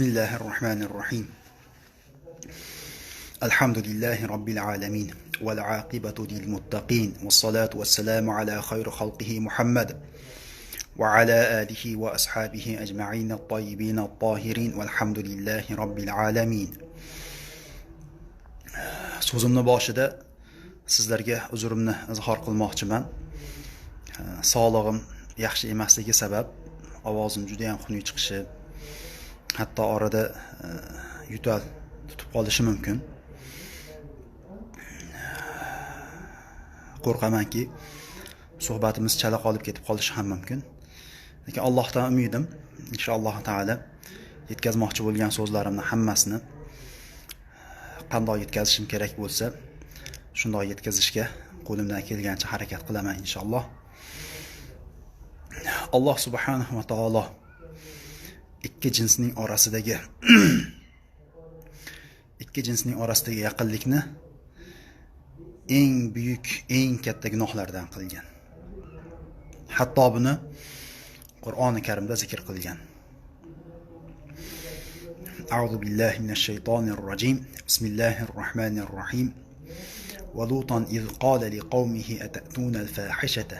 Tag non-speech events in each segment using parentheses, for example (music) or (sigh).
بسم الله الرحمن الرحيم. الحمد لله رب العالمين والعاقبة للمتقين والصلاة والسلام على خير خلقه محمد وعلى آله وأصحابه أجمعين الطيبين الطاهرين والحمد لله رب العالمين. So'zimni boshida sizlarga uzrimni izhor qilmoqchiman. Sog'lig'im yaxshi emasligi ovozim juda yam xunuk chiqishi hatto orada e, yo'tal tutib qolishi mumkin. Qo'rqamanki suhbatimiz chala qolib ketib qolishi ham mumkin. Lekin allohdan umidim. Inshaalloh taolo yetkazmoqchi bo'lgan so'zlarimni hammasini e, qandoq yetkazishim kerak bo'lsa shundoq yetkazishga qo'limdan kelgancha harakat qilaman inshaalloh. Alloh subhanahu va taolo ikki jinsning orasidagi (clears throat) ikki jinsning orasidagi yaqinlikni eng buyuk eng katta gunohlardan qilgan hatto buni qur'oni karimda zikr qilgan أعوذ بالله من الشيطان الرجيم بسم الله الرحمن الرحيم ولوطا إذ قال لقومه أتأتون الفاحشة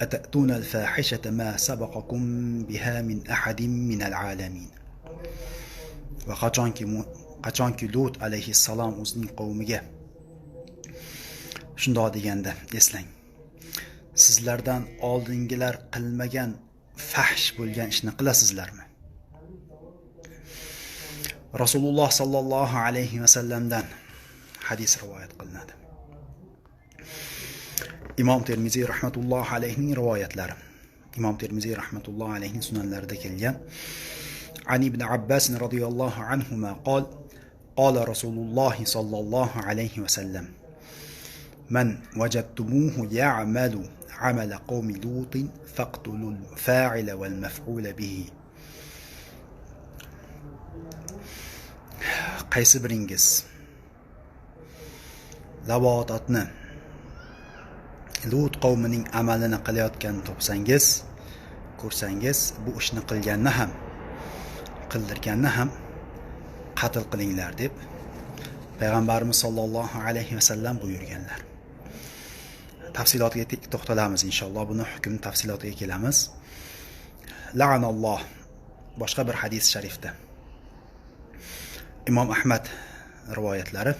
أتأتون الفاحشة ما سبقكم بها من أحد من العالمين وقچonki qachonki lut alayhissalom o'zining qavmiga shundoq deganda eslang sizlardan oldingilar qilmagan fahsh bo'lgan ishni qilasizlarmi rasululloh sollallohu alayhi vasallamdan hadis rivoyat qilinadi imom termiziy rahmatullohi alayhining rivoyatlari imom termiziy rahmatullohi alayhining sunanlarida عن ابن عباس رضي الله عنهما قال قال رسول الله صلى الله عليه وسلم من وجدتموه يعمل عمل قوم لوط فاقتلوا الفاعل والمفعول به qaysi biringiz lavotatni lut qavmining amalini qilayotgan topsangiz ko'rsangiz bu ishni qilganni ham qildirganni ham qatl qilinglar deb payg'ambarimiz sollallohu alayhi vasallam buyurganlar. Tafsilotiga to'xtalamiz inshaalloh buni hukm tafsilotiga kelamiz. La'analloh boshqa bir hadis sharifda. Imom ahmad rivoyatlari.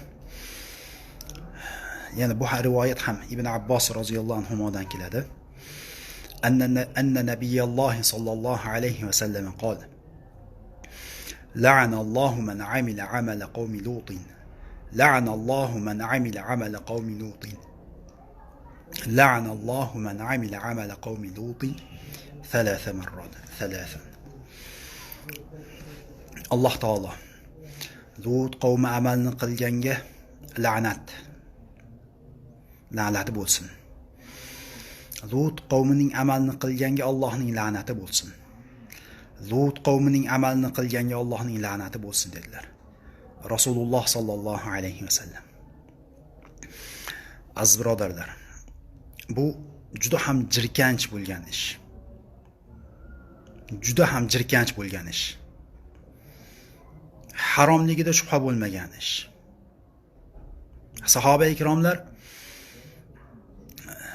Yana bu rivoyat ham ibn abbos roziyallohu anhudan keladi أن أن نبي الله صلى الله عليه وسلم قال لعن الله من عمل عمل قوم لوط. لعن الله من عمل عمل قوم لوط. لعن الله من عمل عمل قوم لوط ثلاث مرات ثلاثا الله تعالى lut qavmi amalni qilganga la'nat la'nati bo'lsin. Lut qavmining amalni qilganga allohning la'nati bo'lsin. Lut qavmining amalni qilganga allohning la'nati bo'lsin dedilar. Rasululloh sollallohu alayhi vasallam aziz birodarlar bu juda ham jirkanch bo'lgan ish. Juda ham jirkanch bo'lgan ish. Haromligida shubha bo'lmagan ish. Sahoba ikromlar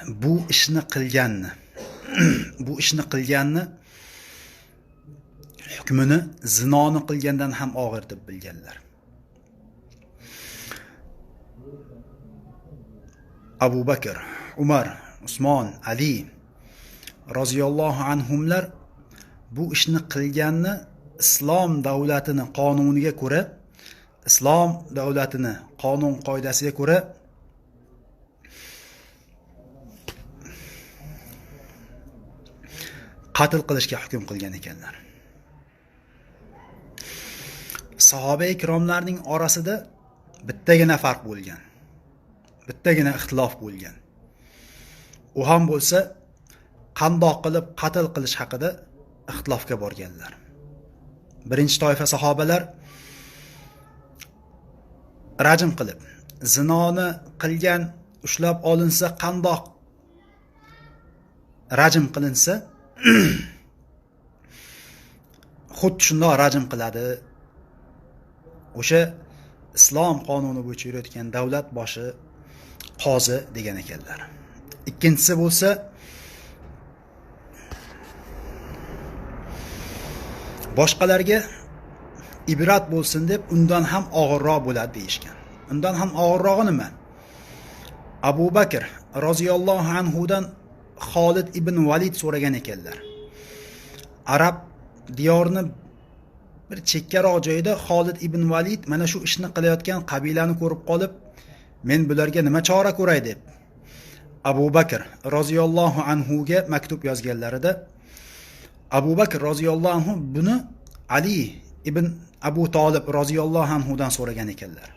bu ishni qilganni (clears throat) bu ishni qilganni hukmini zinoni qilgandan ham og'ir deb bilganlar. Abu bakr umar usmon ali roziyallohu anhumlar bu ishni qilganni islom davlatini qonuniga ko'ra islom davlatini qonun qoidasiga ko'ra qatl qilishga hukm qilgan ekanlar. Sahoba ikromlarning orasida bittagina farq bo'lgan. Bittagina ixtilof bo'lgan. U ham bo'lsa qandoq qilib qatl qilish haqida ixtilofga borganlar. Birinchi toifa sahobalar rajm qilib zinoni qilgan ushlab olinsa qandoq rajm qilinsa (clears throat) xuddi shundoq rajm qiladi. O'sha islom qonuni bo'yicha yurayotgan davlat boshi qozi degan ekanlar. Ikkinchisi bo'lsa boshqalarga ibrat bo'lsin deb undan ham og'irroq bo'ladi deyishgan. Undan ham og'irrog'i nima abu bakr roziyallohu anhudan xolid ibn valid so'ragan ekanlar. Arab diyorni bir chekkaroq joyda xolid ibn valid mana shu ishni qilayotgan qabilani ko'rib qolib men bularga nima chora ko'ray? deb abu bakr roziyallohu anhuga maktub yozganlarida abu bakr roziyallohu anhu buni ali ibn abu tolib roziyallohu anhudan so'ragan ekanlar.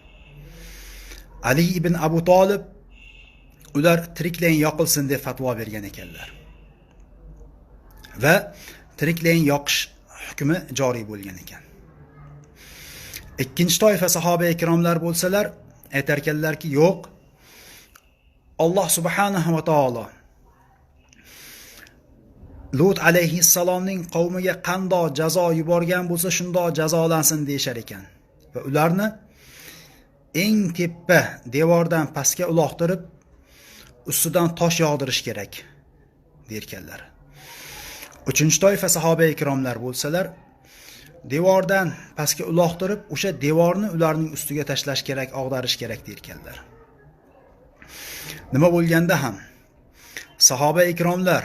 Ali ibn abu tolib ular tiriklayin yoqilsin deb fatvo bergan ekanlar. Va tiriklayin yoqish hukmi joriy bo'lgan ekan. İkkinchi toifa sahoba ikromlar bo'lsalar aytarkanlarki yo'q. Alloh subhanahu va taolo lut alayhissalomning qavmiga qandoq jazo yuborgan bo'lsa shundoq jazolansin deyishar ekan. Va ularni eng tepa devordan pastga uloqtirib ustidan tosh yog'dirish kerak derkanlar uchinchi toifa sahoba ikromlar bo'lsalar devordan pastga uloqtirib o'sha devorni ularning ustiga tashlash kerak og'darish kerak derkanlar nima bo'lganda ham sahoba ikromlar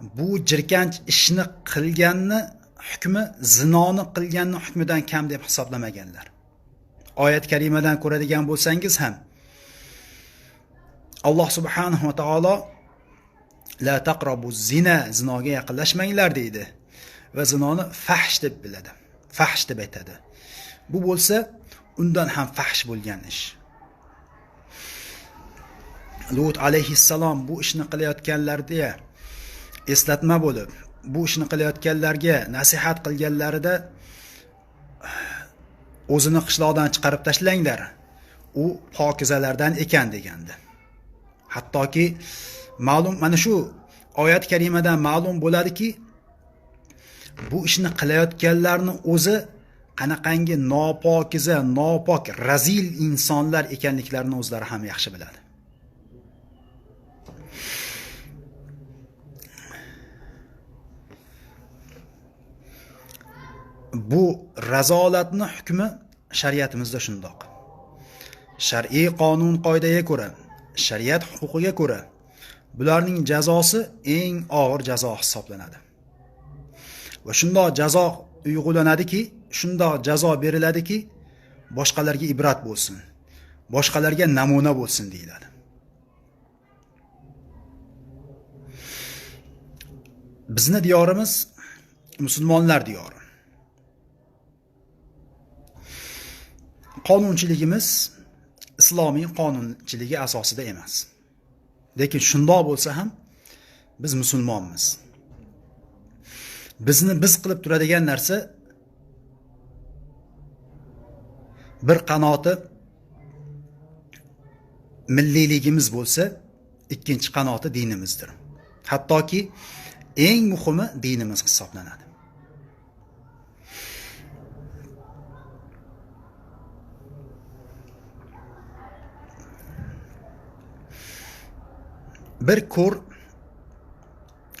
bu jirkanch ishni qilganni hukmi zinoni qilganni hukmidan kam deb hisoblamaganlar. Oyat karimadan ko'radigan bo'lsangiz ham alloh subhanahu va taolo la taqrobu zina zinoga yaqinlashmanglar deydi. Va zinoni fahsh deb biladi. Fahsh deb aytadi. Bu bo'lsa undan ham fahsh bo'lgan ish. Lut alayhissalom bu ishni qilayotganlarga eslatma bo'lib bu ishni qilayotganlarga nasihat qilganlarida o'zini qishloqdan chiqarib tashlanglar. U pokizalardan ekan degandi. Hattoki ma'lum mana shu oyat karimadan ma'lum bo'ladiki bu ishni qilayotganlarni o'zi qanaqangi nopokiza nopok razil insonlar ekanliklarini o'zlari ham yaxshi biladi. Bu razolatni hukmi shariatimizda shundoq. Shar'iy qonun qoidaga ko'ra shariat huquqiga ko'ra bularning jazosi eng og'ir jazo hisoblanadi. Va shundoq jazo uyg'ulanadiki shundoq jazo beriladiki boshqalarga ibrat bo'lsin boshqalarga namuna bo'lsin deyiladi. Bizni diyorimiz musulmonlar diyori. Qonunchiligimiz islomiy qonunchiligi asosida emas. Lekin shundoq bo'lsa ham biz musulmonmiz. Bizni biz qilib turadigan narsa bir qanoti milliyligimiz bo'lsa ikkinchi qanoti dinimizdir. Hattoki eng muhimi dinimiz hisoblanadi. Bir ko'r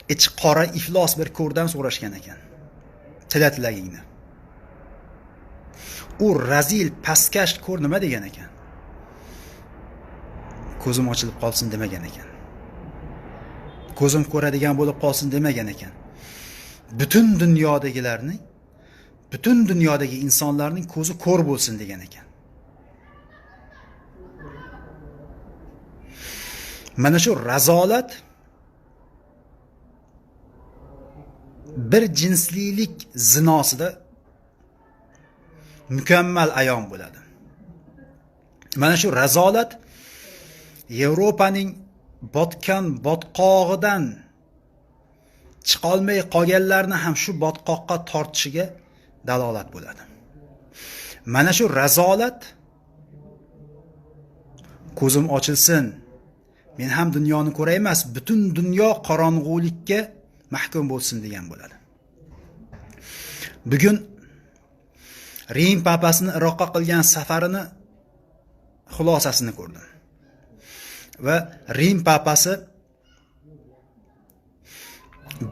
ichi qora iflos bir ko'rdan so'rashgan ekan. Tila tilagingni u razil pastkash ko'r nima degan ekan? Ko'zim ochilib qolsin demagan ekan. Ko'zim ko'radigan bo'lib qolsin demagan ekan. Butun dunyodagi butun dunyodagi insonlarning ko'zi ko'r bo'lsin degan ekan mana shu razolat bir jinslilik zinosida mukammal ayon bo'ladi. Mana shu razolat yevropaning botgan botqog'idan chiqolmay qolganlarni ham shu botqoqqa tortishiga dalolat bo'ladi. Mana shu razolat ko'zim ochilsin. Men ham dunyoni ko'ray emas butun dunyo qorong'ulikka mahkum bo'lsin degan bo'ladi. Bugun rim papasini iroqqa qilgan safarini xulosasini ko'rdim. Va rim papasi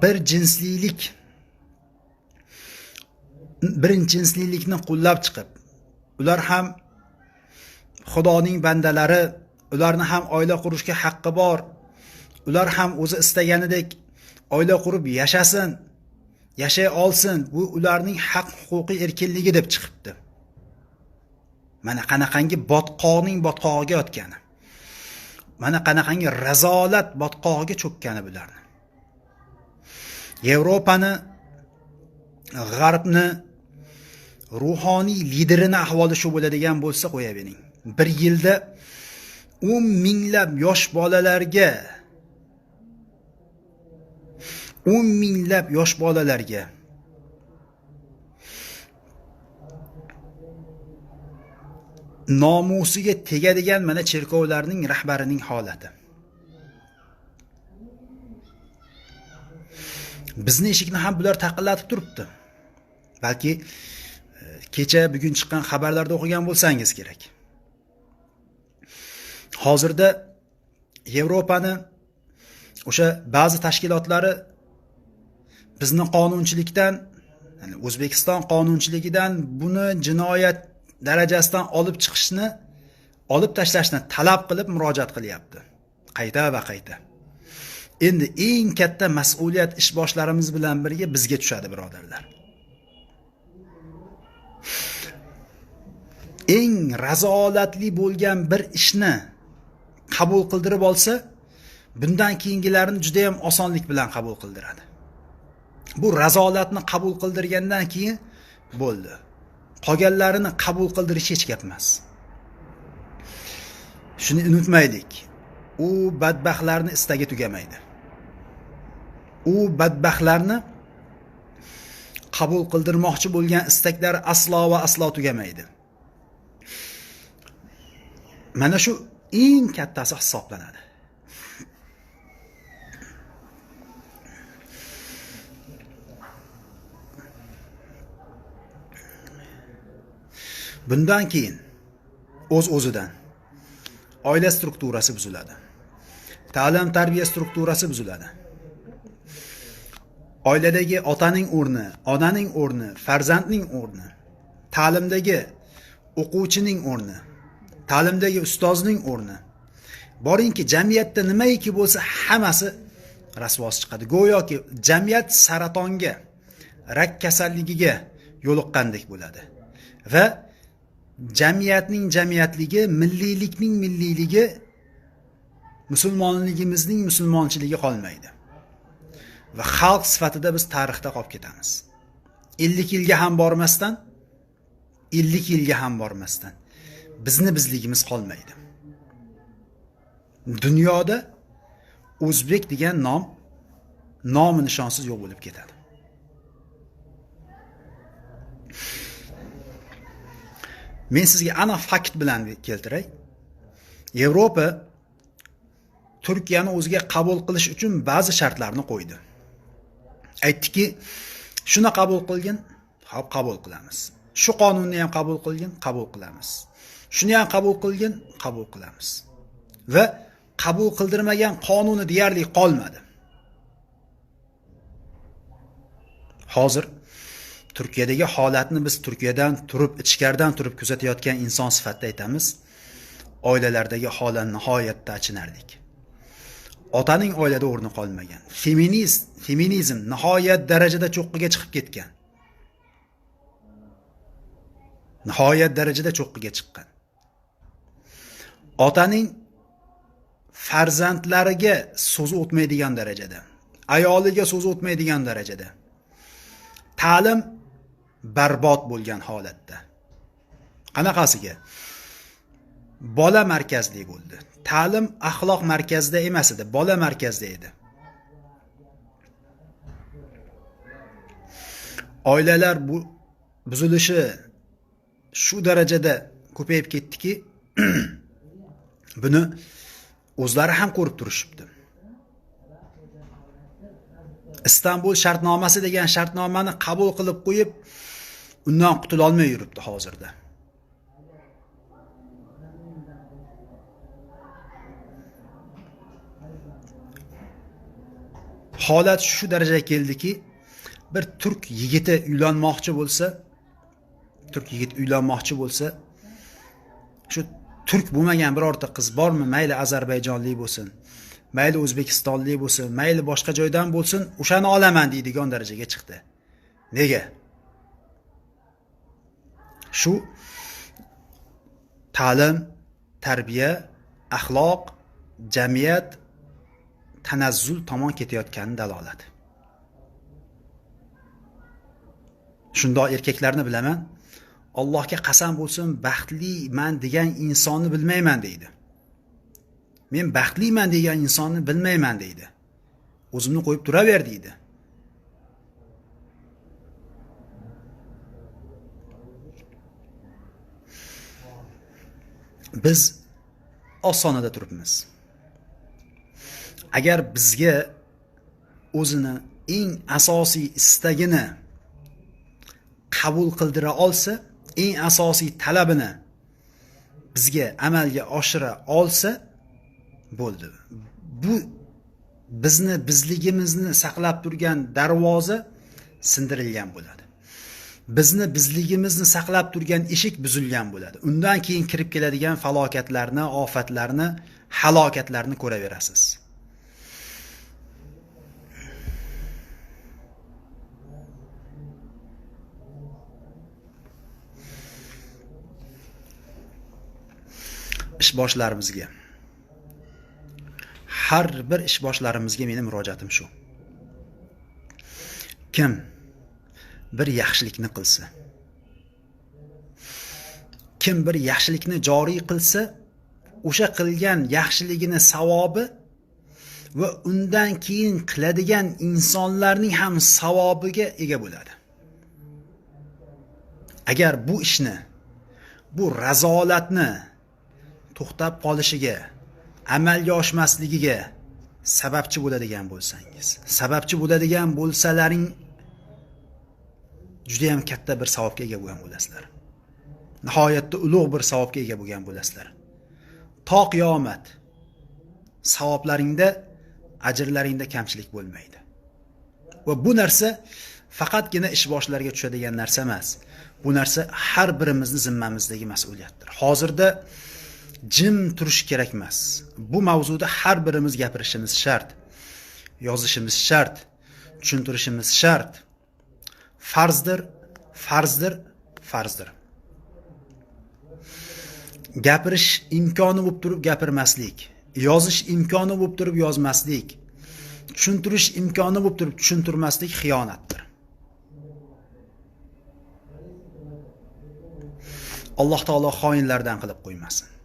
bir jinslilik bir jinslilikni qo'llab chiqib ular ham xudoning bandalari ularni ham oila qurishga haqqi bor. Ular ham o'zi istaganidek oila qurib yashasin yashay olsin. Bu ularning haq huquqiy erkinligi deb chiqibdi. Mana qanaqangi botqoqning botqog'iga yotgani. Mana qanaqangi razolat botqog'iga cho'kkani bularni. Yevropani g'arbni ruhoniy liderini ahvoli shu bo'ladigan bo'lsa qo'yavering bir yilda o'n minglab yosh bolalarga o'n minglab yosh bolalarga nomusiga tegadigan mana cherkovlarning rahbarining holati. Bizni eshikni ham bular taqillatib turibdi. Balki e, kecha bugun chiqqan xabarlarda o'qigan bo'lsangiz kerak. Hozirda yevropani o'sha ba'zi tashkilotlari bizni qonunchilikdan ya'ni o'zbekiston qonunchiligidan buni jinoyat darajasidan olib chiqishni olib tashlashni talab qilib murojaat qilyapti. Qayta va qayta. Endi eng katta mas'uliyat ishboshlarimiz bilan birga bizga tushadi birodarlar. Eng razolatli bo'lgan bir ishni qabul qildirib olsa bundan keyingilarini juda yam osonlik bilan qabul qildiradi. Bu razolatni qabul qildirgandan keyin bo'ldi. Qolganlarini qabul qildirish hech gap emas. Shuni unutmaylik. U badbaxtlarni istagi tugamaydi. U badbaxtlarni qabul qildirmoqchi bo'lgan istaklari aslo va aslo tugamaydi. Mana shu eng kattasi hisoblanadi. Bundan keyin o'z o'zidan oila strukturasi buziladi. Ta'lim tarbiya strukturasi buziladi. Oiladagi otaning o'rni onaning o'rni farzandning o'rni ta'limdagi o'quvchining o'rni ta'limdagi ustozning o'rni. Boringki jamiyatda nimaiki bo'lsa hammasi rasvosi chiqadi. Go'yoki jamiyat saratonga rak kasalligiga yo'liqqandek bo'ladi. Va jamiyatning jamiyatligi milliylikning milliyligi musulmonligimizning musulmonchiligi qolmaydi. Va xalq sifatida biz tarixda qolib ketamiz. Ellik yilga ham bormasdan ellik yilga ham bormasdan. Bizni bizligimiz qolmaydi. Dunyoda o'zbek degan nom nomi nishonsiz yo'q bo'lib ketadi. Men sizga aniq fakt bilan keltiray. Yevropa turkiyani o'ziga qabul qilish uchun ba'zi shartlarni qo'ydi. Aytdiki shuni qabul qilgin hop qabul qilamiz. Shu qonunni ham qabul qilgin qabul qilamiz. Shuni ham qabul qilgin qabul qilamiz. Va qabul qildirmagan qonuni deyarli qolmadi. Hozir turkiyadagi holatni biz turkiyadan turib ichkaridan turib kuzatayotgan inson sifatida aytamiz. Oilalardagi holat nihoyatda achinarlik otaning oilada o'rni qolmagan. Feminist feminizm nihoyat darajada cho'qqiga chiqib ketgan. Nihoyat darajada cho'qqiga chiqqan. Otaning farzandlariga so'zi o'tmaydigan darajada ayoliga so'zi o'tmaydigan darajada ta'lim barbod bo'lgan holatda. Qanaqasiga? Bola markazli bo'ldi. Ta'lim axloq markazida emas edi bola markazda edi. Oilalar bu buzilishi shu darajada ko'payib ketdiki (clears throat) buni o'zlari ham ko'rib turishibdi. Istanbul shartnomasi degan shartnomani qabul qilib qo'yib undan qutulolmay yuribdi hozirda. Holat shu darajaga keldiki bir turk yigiti uylanmoqchi bo'lsa turk yigit uylanmoqchi bo'lsa shu turk bo'lmagan birorta qiz bormi? Mayli ozarbayjonlik bo'lsin. Mayli o'zbekistonlik bo'lsin. Mayli boshqa joydan bo'lsin. O'shani olaman deydigan darajaga chiqdi. Nega? Shu ta'lim tarbiya axloq jamiyat tanazzul tomon ketayotgani dalolat. Shundoq erkaklarni bilaman. Allohga qasam bo'lsin baxtliman degan insonni bilmayman deydi. Men baxtliman degan insonni bilmayman deydi. O'zimni qo'yib turaver deydi. Biz ostonada turibmiz. Agar bizga o'zini eng asosiy istagini qabul qildira olsa eng asosiy talabini bizga amalga oshira olsa bo'ldi. Bu bizni bizligimizni saqlab turgan darvoza sindirilgan bo'ladi. Bizni bizligimizni saqlab turgan eshik buzilgan bo'ladi. Undan keyin kirib keladigan falokatlarni ofatlarni halokatlarni ko'raverasiz. Ishboshlarimizga. Har bir ishboshlarimizga meni murojaatim shu. Kim bir yaxshilikni qilsa kim bir yaxshilikni joriy qilsa o'sha qilgan yaxshiligini savobi va undan keyin qiladigan insonlarning ham savobiga ega bo'ladi. Agar bu ishni bu razolatni to'xtab qolishiga amalga oshmasligiga sababchi bo'ladigan bo'lsangiz. Sababchi bo'ladigan bo'lsalaring judayam katta bir savobga ega bo'lgan bo'lasizlar. Nihoyatda ulug' bir savobga ega bo'lgan bo'lasizlar. To qiyomat savoblaringda ajrlaringda kamchilik bo'lmaydi. Va bu narsa faqatgina ishboshlarga tushadigan narsa emas. Bu narsa har birimizni zimmamizdagi mas'uliyatdir. Hozirda jim turish kerak emas. Bu mavzuda har birimiz gapirishimiz shart yozishimiz shart tushuntirishimiz shart. Farzdir farzdir farzdir. Gapirish imkoni bo'lib turib gapirmaslik yozish imkoni bo'lib turib yozmaslik tushuntirish imkoni bo'lib turib tushuntirmaslik xiyonatdir. Alloh taolo xoinlardan qilib qo'ymasin.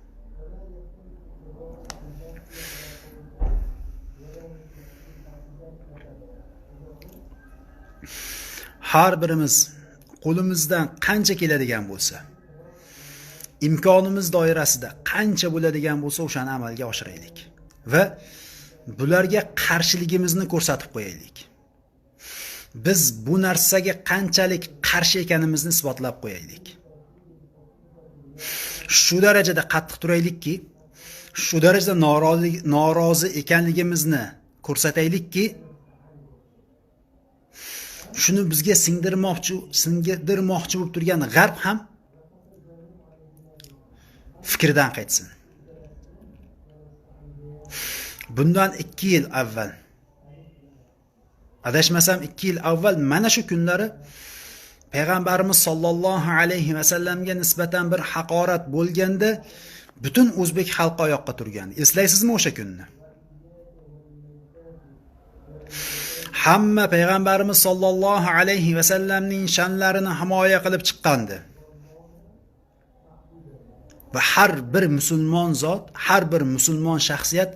Har birimiz qo'limizdan qancha keladigan bo'lsa imkonimiz doirasida qancha bo'ladigan bo'lsa o'shani amalga oshiraylik va bularga qarshiligimizni ko'rsatib qo'yaylik. Biz bu narsaga qanchalik qarshi ekanimizni isbotlab qo'yaylik. Shu darajada qattiq turaylikki shu darajada norozi norozi ekanligimizni ko'rsataylikki shuni bizga singdirmoqchi singdirmoqchi bo'lib turgan g'arb ham fikridan qaytsin. Bundan ikki yil avval adashmasam ikki yil avval mana shu kunlari payg'ambarimiz sollallohu alayhi vasallamga nisbatan bir haqorat bo'lganda butun o'zbek xalqi oyoqqa turgan. Eslaysizmi o'sha kunni? Hamma payg'ambarimiz sollallohu alayhi vasallamning sha'nlarini himoya qilib chiqqandi. Va har bir musulmon zot har bir musulmon shaxsiyat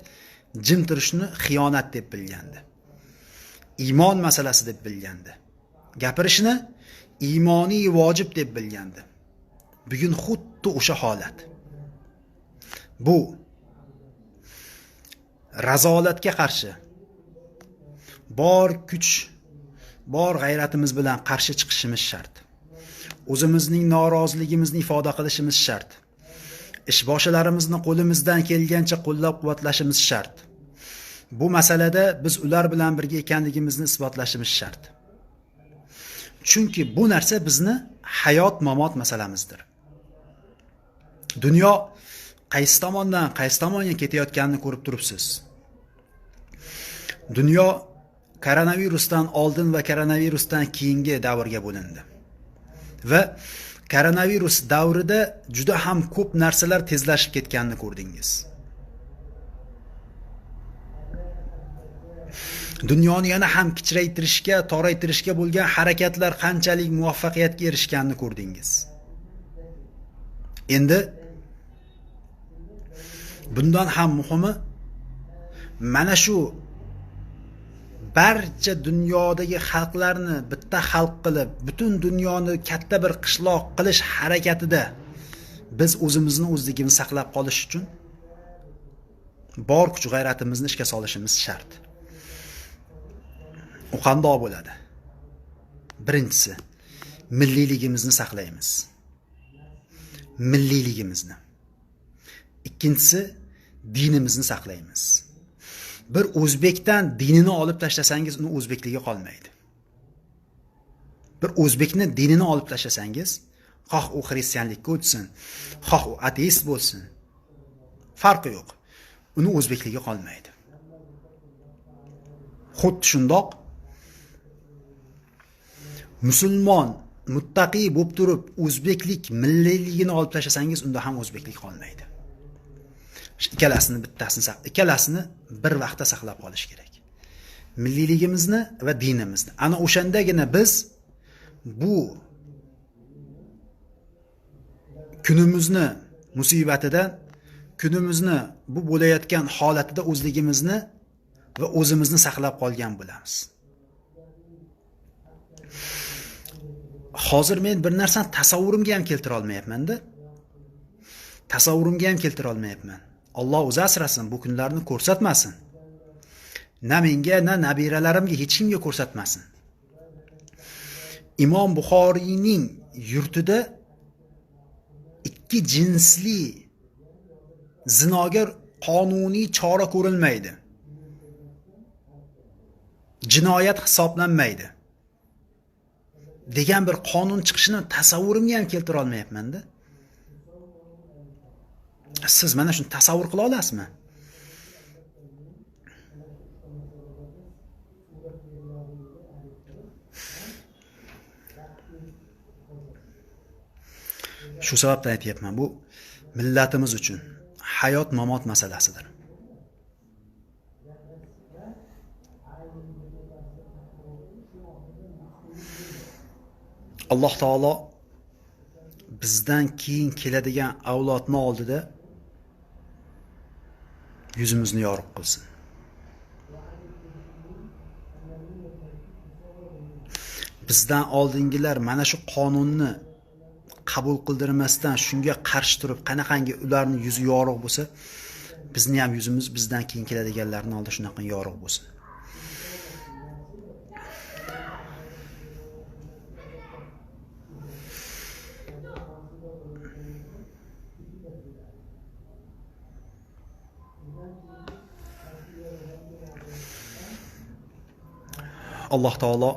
jim turishni xiyonat deb bilgandi. Iymon masalasi deb bilgandi. Gapirishni iymoniy vojib deb bilgandi. Bugun xuddi o'sha holat. Bu razolatga qarshi bor kuch bor g'ayratimiz bilan qarshi chiqishimiz shart. O'zimizning noroziligimizni ifoda qilishimiz shart. Ishboshilarimizni qo'limizdan kelgancha qo'llab quvvatlashimiz shart. Bu masalada biz ular bilan birga ekanligimizni isbotlashimiz shart. Chunki bu narsa bizni hayot mamot masalamizdir. Dunyo qaysi tomondan qaysi tomonga ketayotganini ko'rib turibsiz. Dunyo koronavirusdan oldin va koronavirusdan keyingi davrga bo'lindi. Va koronavirus davrida juda ham ko'p narsalar tezlashib ketganini ko'rdingiz. Dunyoni yana ham kichraytirishga toraytirishga bo'lgan harakatlar qanchalik muvaffaqiyatga erishganini ko'rdingiz. Endi bundan ham muhimi mana shu barcha dunyodagi xalqlarni bitta xalq qilib butun dunyoni katta bir qishloq qilish harakatida biz o'zimizni o'zligimizni saqlab qolish uchun bor kuch g'ayratimizni ishga solishimiz shart. U qandoq bo'ladi? Birinchisi milliyligimizni saqlaymiz. Milliyligimizni. Ikkinchisi dinimizni saqlaymiz. Bir o'zbekdan dinini olib tashlasangiz uni o'zbekligi qolmaydi. Bir o'zbekni dinini olib tashlasangiz xoh u xristianlikka o'tsin xoh u ateist bo'lsin farqi yo'q. Uni o'zbekligi qolmaydi. Xuddi shundoq musulmon muttaqiy bo'lib turib o'zbeklik milliyligini olib tashlasangiz unda ham o'zbeklik qolmaydi. Ikkalasini bittasini ikkalasini bir vaqtda saqlab qolish kerak. Milliyligimizni va dinimizni. Ana o'shandagina biz bu kunimizni musibatidan kunimizni bu bo'layotgan holatida o'zligimizni va o'zimizni saqlab qolgan bo'lamiz. Hozir men bir narsani tasavvurimga ham keltira olmayapmanda tasavvurimga ham keltira olmayapman Alloh o'zi asrasin bu kunlarni ko'rsatmasin. Na menga na nabiralarimga hech kimga ko'rsatmasin. Imom buxoriyning yurtida ikki jinsli zinoga qonuniy chora ko'rilmaydi. Jinoyat hisoblanmaydi. Degan bir qonun chiqishini tasavvurimga ham keltira olmayapmanda siz mana shuni tasavvur qila olasizmi? Shu sababdan aytyapman bu millatimiz uchun hayot mamot masalasidir. Alloh taolo bizdan keyin keladigan avlodni oldida yuzimizni yorug' qilsin. Bizdan oldingilar mana shu qonunni qabul qildirmasdan shunga qarshi turib qanaqangi ularni yuzi yorug' bo'lsa bizni ham yuzimiz bizdan keyin keladiganlarni oldida shunaqa yorug' bo'lsin. Alloh taolo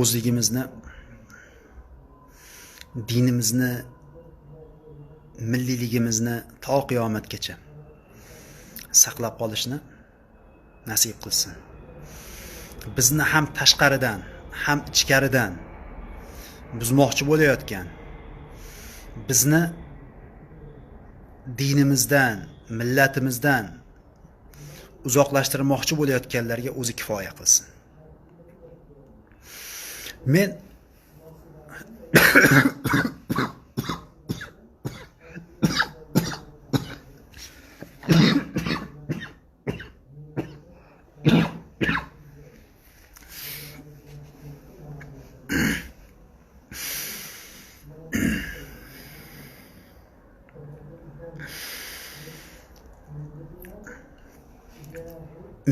o'zligimizni dinimizni milliyligimizni to qiyomatgacha saqlab qolishni nasib qilsin. Bizni ham tashqaridan ham ichkaridan buzmoqchi bo'layotgan bizni dinimizdan millatimizdan uzoqlashtirmoqchi bo'layotganlarga o'zi kifoya qilsin. Men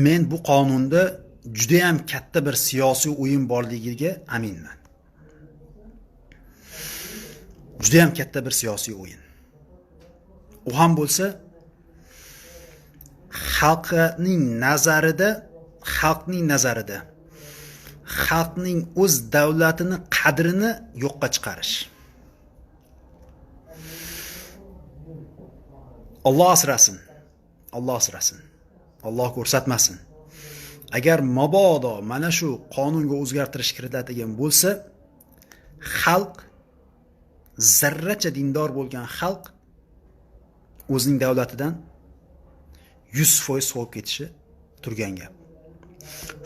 men bu qonunda judayam katta bir siyosiy o'yin borligiga aminman. Judayam katta bir siyosiy o'yin. U ham bo'lsa xalqning nazarida xalqning nazarida xalqning o'z davlatini qadrini yo'qqa chiqarish. Alloh asrasin. Alloh asrasin. Alloh ko'rsatmasin. Agar mabodo mana shu qonunga o'zgartirish kiritiladigan bo'lsa xalq zarracha dindor bo'lgan xalq o'zining davlatidan yuz foiz sovib ketishi turgan gap.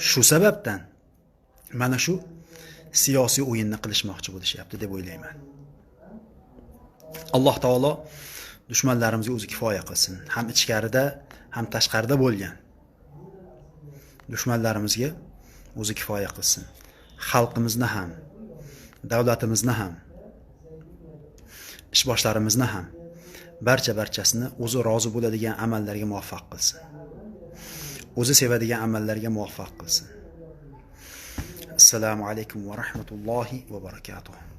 Shu sababdan mana shu siyosiy o'yinni qilishmoqchi bo'lishyapti deb o'ylayman. Alloh taolo dushmanlarimizga o'zi kifoya qilsin. Ham ichkarida ham tashqarida bo'lgan. Dushmanlarimizga o'zi kifoya qilsin. Xalqimizni ham davlatimizni ham ishboshlarimizni ham barcha barchasini o'zi rozi bo'ladigan amallarga muvaffaq qilsin. O'zi sevadigan amallarga muvaffaq qilsin. Assalomu alaykum va rahmatullohi va barakatuh.